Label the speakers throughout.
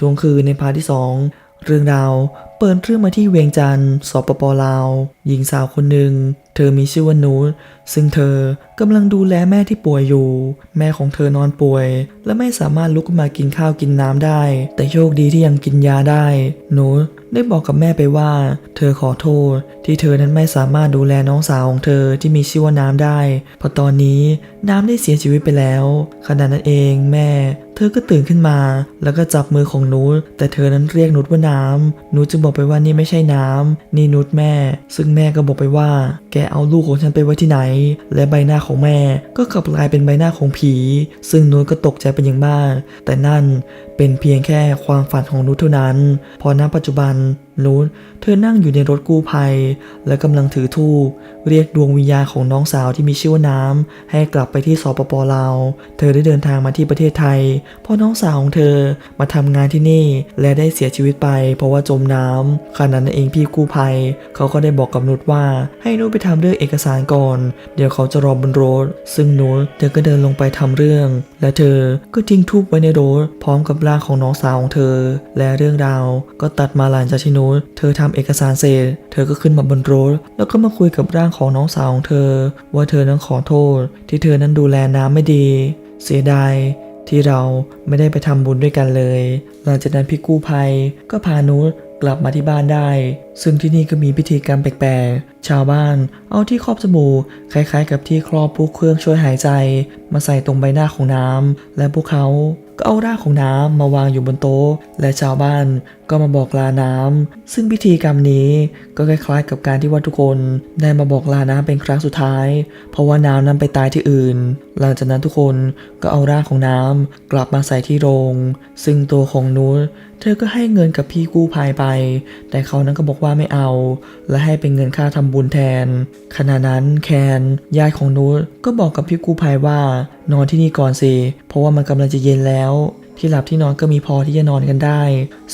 Speaker 1: ช่วงคืนในพาร์ทที่ 2 เรื่องราวเปิดเรื่องมาที่เวียงจันทร์สปปลาว หญิงสาวคนหนึ่ง เธอมีชื่อว่านูตซึ่งเธอกำลังดูแลแม่ที่ป่วยอยู่ แม่ของเธอนอนป่วย และไม่สามารถลุกขึ้นมากินข้าวกินน้ำได้ แต่โชคดีที่ยังกินยาได้ นูตได้บอกกับแม่ไปว่า เธอขอโทษ ที่เธอนั้นไม่สามารถดูแลน้องสาวของเธอที่มีชื่อว่าน้ำได้ เพราะตอนนี้น้ำได้เสียชีวิตไปแล้ว ขณะนั้นเองแม่ เธอก็ตื่นขึ้นมา แล้วก็จับมือของนุชแต่เธอนั้นเรียกนุชว่าน้ำนุชจึงบอกไปว่านี่ไม่ใช่น้ำนี่นุชแม่ ซึ่งแม่ก็บอกไปว่า แกเอาลูกของฉันไปไว้ที่ไหน และใบหน้าของแม่ก็กลับกลายเป็นใบหน้าของผี ซึ่งนุชก็ตกใจเป็นอย่างมาก แต่นั่นเป็นเพียงแค่ความฝันของนุชเท่านั้น พอณปัจจุบัน นุชเธอนั่งอยู่ในรถกู้ภัย และกำลังถือธูปเรียกดวงวิญญาณของน้องสาวที่มีชื่อว่าน้ำ ให้กลับไปที่สปปลาว เธอได้เดินทางมาที่ประเทศไทย เพราะน้องสาวของเธอมาทำงานที่นี่ และได้เสียชีวิตไป เพราะว่าจมน้ำขณะนั้นเองพี่กู้ภัย เขาก็ได้บอกกับนุชว่า ให้นุชไปทำเรื่องเอกสารก่อน เดี๋ยวเขาจะรอบนรถ ซึ่งนุชเธอก็เดินลงไปทำเรื่อง และเธอก็ทิ้งทูบไว้ในรถพร้อมกับร่างของน้องสาวของเธอ และเรื่องราวก็ตัดมาหลังจากที่นุชเธอทำเอกสารเสร็จ เธอก็ขึ้นมาบนรถ แล้วก็มาคุยกับร่างของน้องสาวของเธอ ว่าเธอนั้นขอโทษ ที่เธอนั้นดูแลน้ำไม่ดี เสียดายที่เราไม่ได้ไปทำบุญด้วยกันเลย หลังจากนั้นพี่กู้ภัยก็พานุชกลับมาที่บ้านได้ ซึ่งที่นี่ก็มีพิธีกรรมแปลกๆ ชาวบ้านเอาที่ครอบจมูกคล้ายๆ กับที่ครอบพวกเครื่องช่วยหายใจ มาใส่ตรงใบหน้าของน้ำและพวกเขา ก็เอาร่างของน้ำมาวางอยู่บนโต๊ะ และชาวบ้านก็มาบอกลาน้ำ ซึ่งพิธีกรรมนี้ก็คล้ายๆกับการที่ว่าทุกคนได้มาบอกลาน้ำเป็นครั้งสุดท้าย เพราะว่าน้ำนั้นไปตายที่อื่น หลังจากนั้นทุกคนก็เอาร่างของน้ำกลับมาใส่ที่โรง ซึ่งตัวของนุชเธอก็ให้เงินกับพี่กู้ภัยไป แต่เขานั้นก็บอกว่าไม่เอา และให้เป็นเงินค่าทำบุญแทน ขณะนั้นแคนญาติของนุชก็บอกกับพี่กู้ภัยว่า นอนที่นี่ก่อนสิ เพราะว่ามันกำลังจะเย็นแล้ว ที่หลับที่นอนก็มีพอที่จะนอนกันได้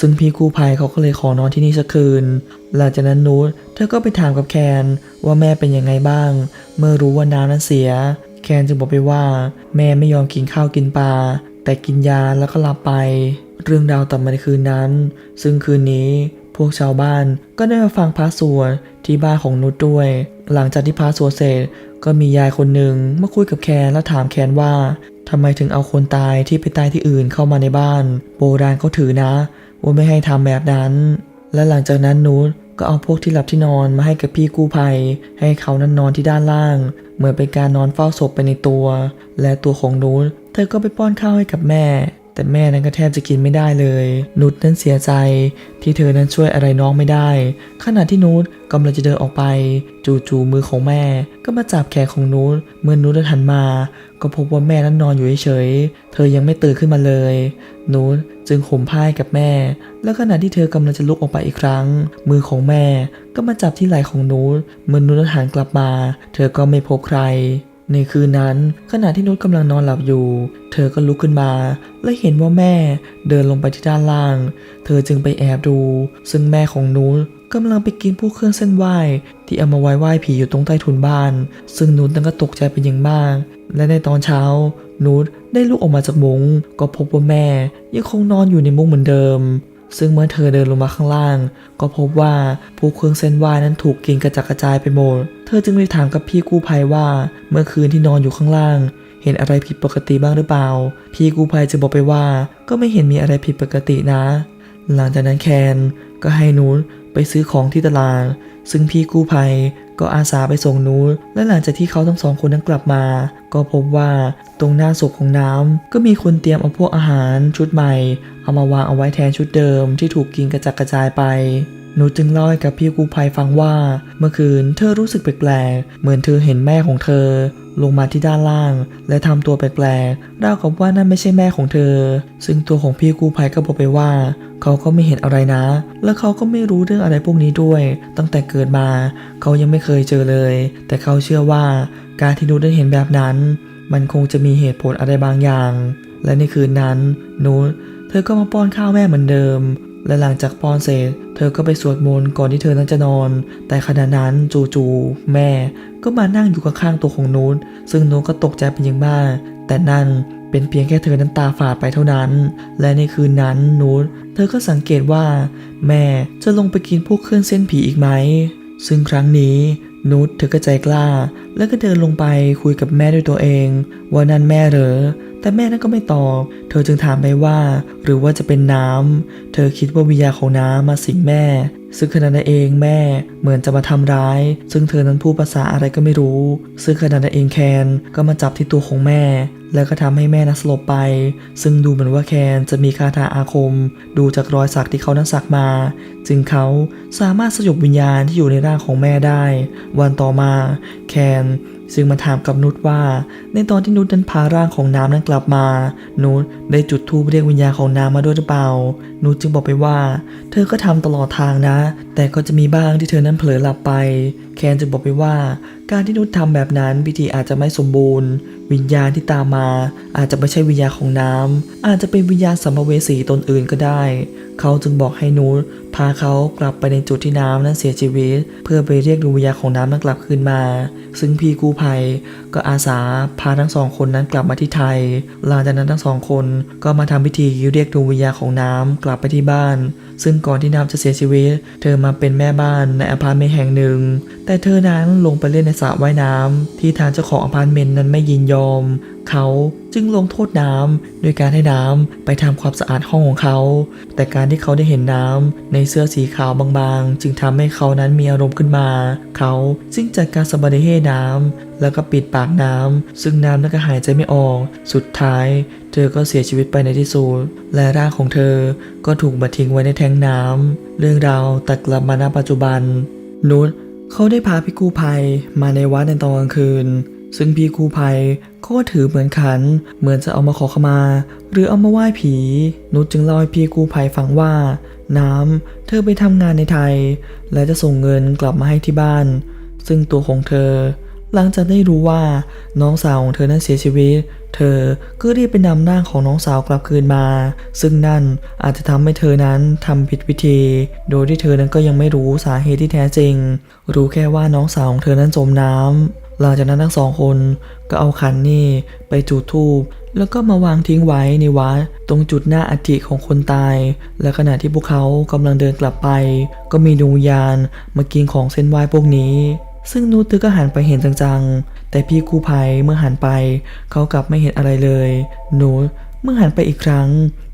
Speaker 1: ซึ่งพี่กู้ภัยเขาก็เลยขอนอนที่นี่สักคืน หลังจากนั้นนุชเธอก็ไปถามกับแคนว่าแม่เป็นยังไงบ้าง เมื่อรู้ว่าน้ำนั้นเสีย แคนจึงบอกไปว่า แม่ไม่ยอมกินข้าวกินปลาแต่กินยาแล้วก็หลับไป เรื่องราวต่อมาในคืนนั้น ซึ่งคืนนี้พวกชาวบ้านก็ได้มาฟังพระสวดที่บ้านของนุชด้วย หลังจากที่พระสวเสร็จก็มียายคนหนึ่งมาคุยกับแคนและถามแคนว่าทำไมถึงเอาคนตายที่ไปตายที่อื่นเข้ามาในบ้าน โบราณเขาถือนะ ว่าไม่ให้ทำแบบนั้น และหลังจากนั้นนุชก็เอาพวกที่หลับที่นอนมาให้กับพี่กู้ภัย ให้เขานั้นนอนที่ด้านล่าง เหมือนเป็นการนอนเฝ้าศพไปในตัว และตัวของนุชเธอก็ไปป้อนข้าวให้กับแม่ แต่แม่นั้นก็แทบจะกินไม่ได้เลย นุชนั้นเสียใจที่เธอนั้นช่วยอะไรน้องไม่ได้ ขณะที่นุชกำลังจะเดินออกไป จู่ๆมือของแม่ ก็มาจับแขนของนุชเมื่อนุชเดินหันมา ก็พบว่าแม่นั้นนอนอยู่เฉยๆเธอยังไม่ตื่นขึ้นมาเลย นุชจึงข่มผ้ากับแม่ แล้วขณะที่เธอกำลังจะลุกออกไปอีกครั้ง มือของแม่ก็มาจับที่ไหล่ของนุชเมื่อนุชหันกลับมา เธอก็ไม่พบใคร ในคืนนั้นขณะที่นุชกำลังนอนหลับอยู่ เธอก็ลุกขึ้นมา และเห็นว่าแม่เดินลงไปที่ด้านล่าง เธอจึงไปแอบดู ซึ่งแม่ของนุชกำลังไปกินพวกเครื่องเส้นไหว้ ที่เอามาไว้ไหว้ผีอยู่ตรงใต้ถุนบ้าน ซึ่งนุชนั้นก็ตกใจเป็นอย่างมาก และในตอนเช้า นุชได้ลุกออกมาจากมุง้งก็พบว่าแม่ยังคงนอนอยู่ในมุ้งเหมือนเดิม ซึ่งเมื่อเธอเดินลงมาข้างล่าง ก็พบว่าผู้เครื่องเส้นไหว้นั้นถูกกินกระจัดกระจายไปหมด เธอจึงไปถามกับพี่กู้ภัยว่า เมื่อคืนที่นอนอยู่ข้างล่าง เห็นอะไรผิดปกติบ้างหรือเปล่า พี่กู้ภัยจะบอกไปว่า ก็ไม่เห็นมีอะไรผิดปกตินะ หลังจากนั้นแคนก็ให้นูน ไปซื้อของที่ตลาด ซึ่งพี่กู้ภัยก็อาสาไปส่งนูตและหลังจากที่เขาทั้งสองคนนั้นกลับมา ก็พบว่าตรงหน้าศพของน้ำก็มีคนเตรียมเอาพวกอาหารชุดใหม่ เอามาวางเอาไว้แทนชุดเดิมที่ถูกกินกระจัดกระจายไป หนูจึงเล่าให้กับพี่กู้ภัยฟังว่า เมื่อคืนเธอรู้สึกแปลกๆ เหมือนเธอเห็นแม่ของเธอ ลงมาที่ด้านล่าง และทำตัวแปลกๆราวกับว่านั่นไม่ใช่แม่ของเธอ ซึ่งตัวของพี่กู้ภัยก็บอกไปว่า เขาก็ไม่เห็นอะไรนะ และเขาก็ไม่รู้เรื่องอะไรพวกนี้ด้วย ตั้งแต่เกิดมา เขายังไม่เคยเจอเลย แต่เขาเชื่อว่าการที่นูได้เห็นแบบนั้น มันคงจะมีเหตุผลอะไรบางอย่าง และในคืนนั้นนูเธอก็มาป้อนข้าวแม่เหมือนเดิม และหลังจากป้อนเสร็จ เธอก็ไปสวดมนต์ก่อนที่เธอนั้นจะนอน แต่ขณะนั้นจู่ๆแม่ก็มานั่งอยู่ข้างๆตัวของนูตซึ่งนูตก็ตกใจเป็นอย่างมาก แต่นั่นเป็นเพียงแค่เธอน้ำตาฝาดไปเท่านั้น และในคืนนั้นนูตเธอก็สังเกตว่า แม่จะลงไปกินพวกเครื่องเส้นผีอีกไหม ซึ่งครั้งนี้นุชเธอก็ใจกล้า แล้วก็เดินลงไปคุยกับแม่ด้วยตัวเอง ว่านั่นแม่เหรอ แต่แม่นั้นก็ไม่ตอบ เธอจึงถามไปว่า หรือว่าจะเป็นน้ำเธอคิดว่าวิญญาณของน้ำมาสิงแม่ ซึ่งขณะนั้นเองแม่เหมือนจะมาทำร้าย ซึ่งเธอนั้นพูดภาษาอะไรก็ไม่รู้ ซึ่งขณะนั้นเองแคนก็มาจับที่ตัวของแม่ แล้วก็ทำให้แม่นั้นสลบไป ซึ่งดูเหมือนว่าแคนจะมีคาถาอาคม ดูจากรอยสักที่เขานั้นสักมา จึงเขาสามารถสยบวิญญาณที่อยู่ในร่างของแม่ได้ วันต่อมาแคน ซึ่งมาถามกับนุชว่า ในตอนที่นุชนั้นพาร่างของน้ำนั้นกลับมา นุชได้จุดธูปเรียกวิญญาณของน้ำมาด้วยหรือเปล่า นุชจึงบอกไปว่า เธอก็ทำตลอดทางนะ แต่ก็จะมีบ้างที่เธอนั้นเผลอหลับไป แคนจึงบอกไปว่า การที่นุชทำแบบนั้นพิธีอาจจะไม่สมบูรณ์ วิญญาณที่ตามมา อาจจะไม่ใช่วิญญาณของน้ำอาจจะเป็นวิญญาณสัมภเวสีตนอื่นก็ได้ เขาจึงบอกให้นูตพาเขากลับไปในจุดที่น้ำนั้นเสียชีวิต เพื่อไปเรียกดวงวิญญาณของน้ำนั้นกลับคืนมา ซึ่งพี่กู้ภัยก็อาสาพาทั้งสองคนนั้นกลับมาที่ไทย หลังจากนั้นทั้งสองคนก็มาทำพิธีเรียกดวงวิญญาณของน้ำกลับไปที่บ้าน ซึ่งก่อนที่น้ำจะเสียชีวิต เธอมาเป็นแม่บ้านในอพาร์ตเมนต์แห่งหนึ่ง แต่เธอนั้นลงไปเล่นในสระว่ายน้ำที่ทางเจ้าของอพาร์ตเมนต์นั้นไม่ยินยอม เขาจึงลงโทษน้ำโดยการให้น้ำไปทำความสะอาดห้องของเขา แต่การที่เขาได้เห็นน้ำในเสื้อสีขาวบางๆ จึงทำให้เขานั้นมีอารมณ์ขึ้นมา เขาจึงจัดการสบาร์เฮน้ำแล้วก็ปิดปากน้ำซึ่งน้ำนั้นก็หายใจไม่ออก สุดท้าย เธอก็เสียชีวิตไปในที่สุดและร่างของเธอก็ถูกบัดทิ้งไว้ในแทงน้ำเรื่องราวตัดกลับมาณปัจจุบันนุช เขาได้พาพี่กู้ภัยมาในวัดในตอนกลางคืน ซึ่งพี่กู้ภัยเขาก็ถือเหมือนขัน เหมือนจะเอามาขอขมา หรือเอามาไหว้ผี นุชจึงเล่าให้พี่กู้ภัยฟังว่า น้ำเธอไปทำงานในไทย และจะส่งเงินกลับมาให้ที่บ้าน ซึ่งตัวของเธอ หลังจากได้รู้ว่าน้องสาวของเธอนั้นเสียชีวิต เธอก็รีบไปนำร่างของน้องสาวกลับคืนมา ซึ่งนั่นอาจจะทำให้เธอนั้นทำผิดวิธี โดยที่เธอนั้นก็ยังไม่รู้สาเหตุที่แท้จริง รู้แค่ว่าน้องสาวของเธอนั้นจมน้ำหลังจากนั้นทั้งสองคนก็เอาขันนี่ไปจุดธูปแล้วก็มาวางทิ้งไว้ในวัดตรงจุดหน้าอัฐิของคนตาย และขณะที่พวกเขากำลังเดินกลับไป ก็มีดวงวิญญาณมากินของเส้นไหว้พวกนี้ ซึ่งนูตเธอก็หันไปเห็นจังๆ แต่พี่กู้ภัยเมื่อหันไป เขากลับไม่เห็นอะไรเลยนูเมื่อหันไปอีกครั้ง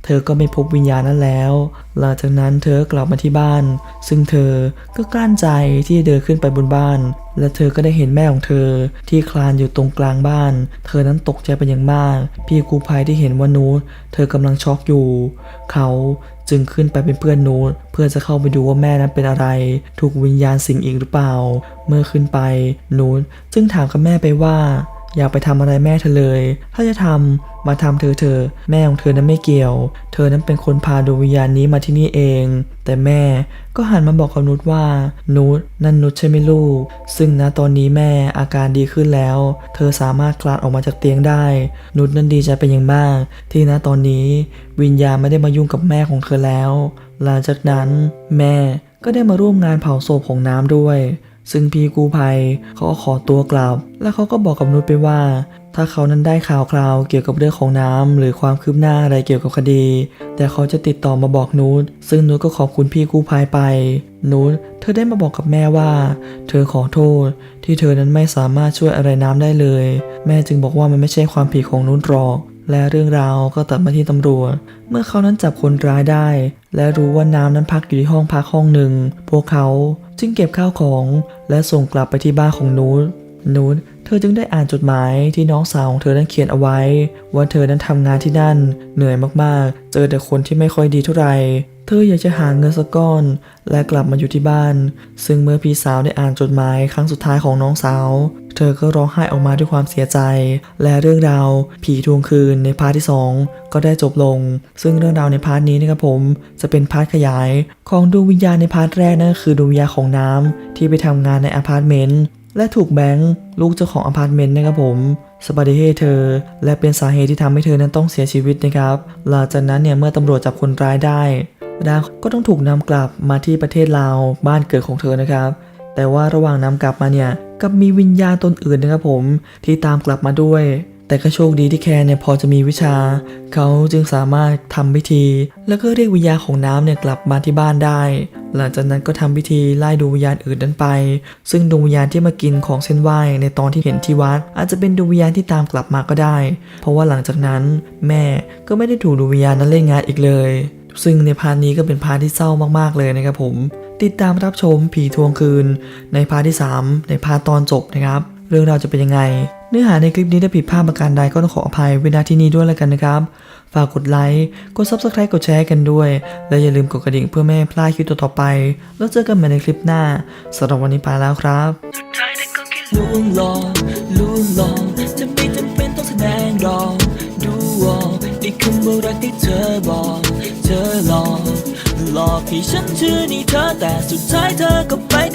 Speaker 1: เธอก็ไม่พบวิญญาณนั้นแล้ว หลังจากนั้นเธอกลับมาที่บ้าน ซึ่งเธอก็กลั้นใจที่จะเดินขึ้นไปบนบ้าน และเธอก็ได้เห็นแม่ของเธอที่คลานอยู่ตรงกลางบ้าน เธอนั้นตกใจเป็นอย่างมาก พี่กู้ภัยที่เห็นว่านูเธอกำลังช็อกอยู่ เขา จึงขึ้นไปเป็นเพื่อนนูเพื่อจะเข้าไปดูว่าแม่นั้นเป็นอะไร ถูกวิญญาณสิงอีกหรือเปล่า เมื่อขึ้นไปนูจึงถามกับแม่ไปว่า อยากไปทำอะไรแม่เธอเลย ถ้าจะทำมาทำเธอเธอ แม่ของเธอนั้นไม่เกี่ยว เธอนั้นเป็นคนพาดวงวิญญาณนี้มาที่นี่เอง แต่แม่ก็หันมาบอกกับนุชว่า นุชนั่นนุชใช่ไหมลูก ซึ่งณตอนนี้แม่อาการดีขึ้นแล้ว เธอสามารถคลานออกมาจากเตียงได้ นุชนั้นดีใจเป็นอย่างมาก ที่ณตอนนี้วิญญาณไม่ได้มายุ่งกับแม่ของเธอแล้ว หลังจากนั้นแม่ก็ได้มาร่วมงานเผาศพของน้ำด้วย ซึ่งพี่กู้ภัยเขาก็ขอตัวกลับ แล้วเขาก็บอกกับนุชไปว่า ถ้าเขานั้นได้ข่าวคราวเกี่ยวกับเรื่องของน้ำหรือความคืบหน้าอะไรเกี่ยวกับคดี แต่เขาจะติดต่อมาบอกนุชซึ่งนุชก็ขอบคุณพี่กู้ภัยไป นุชเธอได้มาบอกกับแม่ว่า เธอขอโทษ ที่เธอนั้นไม่สามารถช่วยอะไรน้ำได้เลย แม่จึงบอกว่ามันไม่ใช่ความผิดของนุชหรอกและเรื่องราวก็ตัดมาที่ตำรวจ เมื่อเขานั้นจับคนร้ายได้ และรู้ว่าน้ำนั้นพักอยู่ที่ห้องพักห้องหนึ่ง พวกเขาจึงเก็บข้าวของ และส่งกลับไปที่บ้านของนูตนูตเธอจึงได้อ่านจดหมายที่น้องสาวของเธอนั้นเขียนเอาไว้ ว่าเธอนั้นทำงานที่นั่น เหนื่อยมากๆ เจอแต่คนที่ไม่ค่อยดีเท่าไหร่ เธออยากจะหาเงินสักก้อน และกลับมาอยู่ที่บ้าน ซึ่งเมื่อพี่สาวได้อ่านจดหมายครั้งสุดท้ายของน้องสาว เธอก็ร้องไห้ออกมาด้วยความเสียใจ และเรื่องราว ผีทวงคืนในพาร์ทที่ 2 ก็ได้จบลง ซึ่งเรื่องราวในพาร์ทนี้นะครับผม จะเป็นพาร์ทขยาย ของดวงวิญญาณในพาร์ทแรกนั่นคือดวงวิญญาณของน้ำที่ไปทำงานในอพาร์ตเมนต์และถูกแบงค์ลูกเจ้าของอพาร์ตเมนต์นะครับผมสปาเดเฮเธอ และเป็นสาเหตุที่ทำให้เธอนั้นต้องเสียชีวิตนะครับ หลังจากนั้นเนี่ยเมื่อตำรวจจับคนร้ายได้ ดาก็ต้องถูกนำกลับมาที่ประเทศลาวบ้านเกิดของเธอนะครับ แต่ว่าระหว่างนำกลับมาเนี่ยกับมีวิญญาณตนอื่นนะครับผมที่ตามกลับมาด้วย แต่ก็โชคดีที่แคนเนี่ยพอจะมีวิชา เขาจึงสามารถทำพิธี แล้วก็เรียกวิญญาณของน้ำเนี่ยกลับมาที่บ้านได้ หลังจากนั้นก็ทำพิธีไล่ดวงวิญญาณอื่นนั้นไป ซึ่งดวงวิญญาณที่มากินของเส้นไหว้ในตอนที่เห็นที่วัด อาจจะเป็นดวงวิญญาณที่ตามกลับมาก็ได้ เพราะว่าหลังจากนั้น แม่ก็ไม่ได้ถูกดวงวิญญาณนั้นเล่นงานอีกเลย ซึ่งในพาร์ทนี้ก็เป็นพาร์ทที่เศร้ามากๆเลยนะครับผม ติดตามรับชมผีทวงคืน ในพาร์ทที่ 3 ในพาร์ทตอนจบนะครับ เรื่องราวจะเป็นยังไง เนื้อหาในคลิปนี้ถ้าผิดพลาดประการใดก็ต้องขออภัยเวลาที่นี้ด้วยแล้วกันนะครับ ฝากกดไลค์กด subscribe กดแชร์กันด้วย และอย่าลืมกดกระดิ่งเพื่อไม่ให้พลาดคลิปต่อๆไป แล้วเจอกันใหม่ในคลิปหน้าสำหรับวันนี้ไปแล้วครับ
Speaker 2: สุดท้ายเธอก็แค่ลวงหลอกลวงหลอกจะไม่จำเป็นต้องแสดงหรอกดูออกในคำว่ารักที่เธอบอก เธอหลอกหลอกให้ฉันเชื่อในเธอแต่สุดท้ายเธอก็ไป